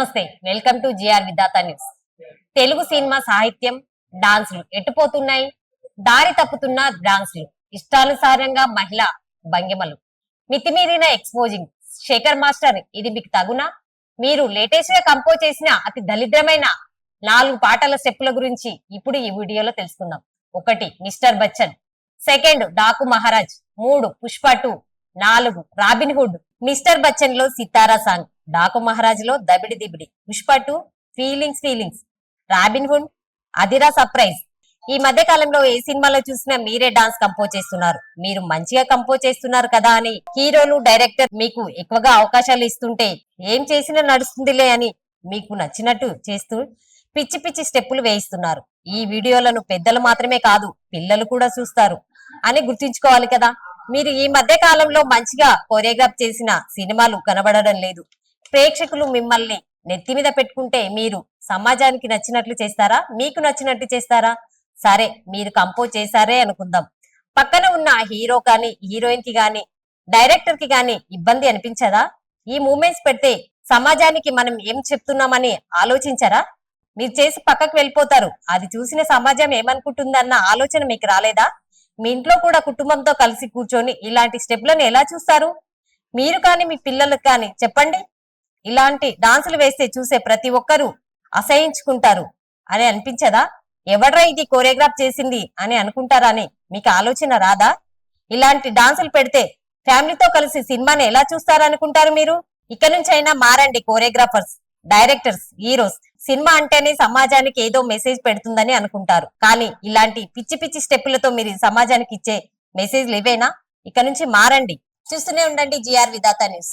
Namaste welcome to GR Vidhatha news. Telugu cinema సాహిత్యం డాన్సులు ఎట్టుపోతున్నాయి దారి తప్పుతున్న డాన్సులు ఇష్టానుసారంగా మహిళ భంగిమలు. మితిమీరిన ఎక్స్పోజింగ్ శేఖర్ మాస్టర్ ఇది మీకు తగునా? మీరు లేటెస్ట్గా కంపోజ్ చేసిన అతి దరిద్రమైన నాలుగు పాటల స్టెప్పుల గురించి ఇప్పుడు ఈ వీడియోలో తెలుసుకుందాం. ఒకటి మిస్టర్ బచ్చన్. సెకండ్ డాకు మహారాజ్. మూడు పుష్ప టూ. నాలుగు రాబిన్ హుడ్. మిస్టర్ బచ్చన్లో సితారా సాంగ్. డాకు మహారాజ్లో Dabidi Dibidi. Pushpa two feelings feelings Robin Hood అదిరా సర్ప్రైజ్ ఈ మధ్య కాలంలో ఏ సినిమాలో చూసినా మీరే డాన్స్ కంపోజ్ చేస్తున్నారు. మీరు మంచిగా కంపోజ్ చేస్తున్నారు కదా అని హీరోలు డైరెక్టర్ మీకు ఎక్కువగా అవకాశాలు ఇస్తుంటే ఏం చేసినా నడుస్తుందిలే అని మీకు నచ్చినట్టు చేస్తూ పిచ్చి పిచ్చి స్టెప్పులు వేయిస్తున్నారు. ఈ వీడియోలను పెద్దలు మాత్రమే కాదు పిల్లలు కూడా చూస్తారు అని గుర్తుంచుకోవాలి కదా. మీరు ఈ మధ్య కాలంలో మంచిగా కొరియోగ్రాఫ్ చేసిన సినిమాలు కనబడడం లేదు. ప్రేక్షకులు మిమ్మల్ని నెత్తి మీద పెట్టుకుంటే మీరు సమాజానికి నచ్చినట్లు చేస్తారా? మీకు నచ్చినట్టు చేస్తారా? సరే మీరు కంపోజ్ చేశారే అనుకుందాం. పక్కన ఉన్న హీరో కానీ హీరోయిన్కి కానీ డైరెక్టర్కి కానీ ఇబ్బంది అనిపించదా? ఈ మూమెంట్స్ పెడితే సమాజానికి మనం ఏం చెప్తున్నామని ఆలోచించరా? మీరు చేసి పక్కకు వెళ్ళిపోతారు. అది చూసిన సమాజం ఏమనుకుంటుందన్న ఆలోచన మీకు రాలేదా? మీ ఇంట్లో కూడా కుటుంబంతో కలిసి కూర్చొని ఇలాంటి స్టెప్లను ఎలా చూస్తారు? మీరు కానీ మీ పిల్లలకు కానీ చెప్పండి. ఇలాంటి డాన్సులు వేస్తే చూసే ప్రతి ఒక్కరూ అసహించుకుంటారు. అని అనిపించదా? ఎవడ్రా ఇది కోరియోగ్రాఫ్ చేసింది అని అనుకుంటారా అని మీకు ఆలోచన రాదా? ఇలాంటి డాన్సులు పెడితే ఫ్యామిలీతో కలిసి సినిమాని ఎలా చూస్తారనుకుంటారు మీరు? ఇక నుంచి అయినా మారండి కోరియోగ్రాఫర్స్ డైరెక్టర్స్ హీరోస్. సినిమా అంటేనే సమాజానికి ఏదో మెసేజ్ పెడుతుందని అనుకుంటారు. కానీ ఇలాంటి పిచ్చి పిచ్చి స్టెప్పులతో మీరు సమాజానికి ఇచ్చే మెసేజ్లు ఇవేనా? ఇక నుంచి మారండి. చూస్తూనే ఉండండి జిఆర్ విధాత న్యూస్.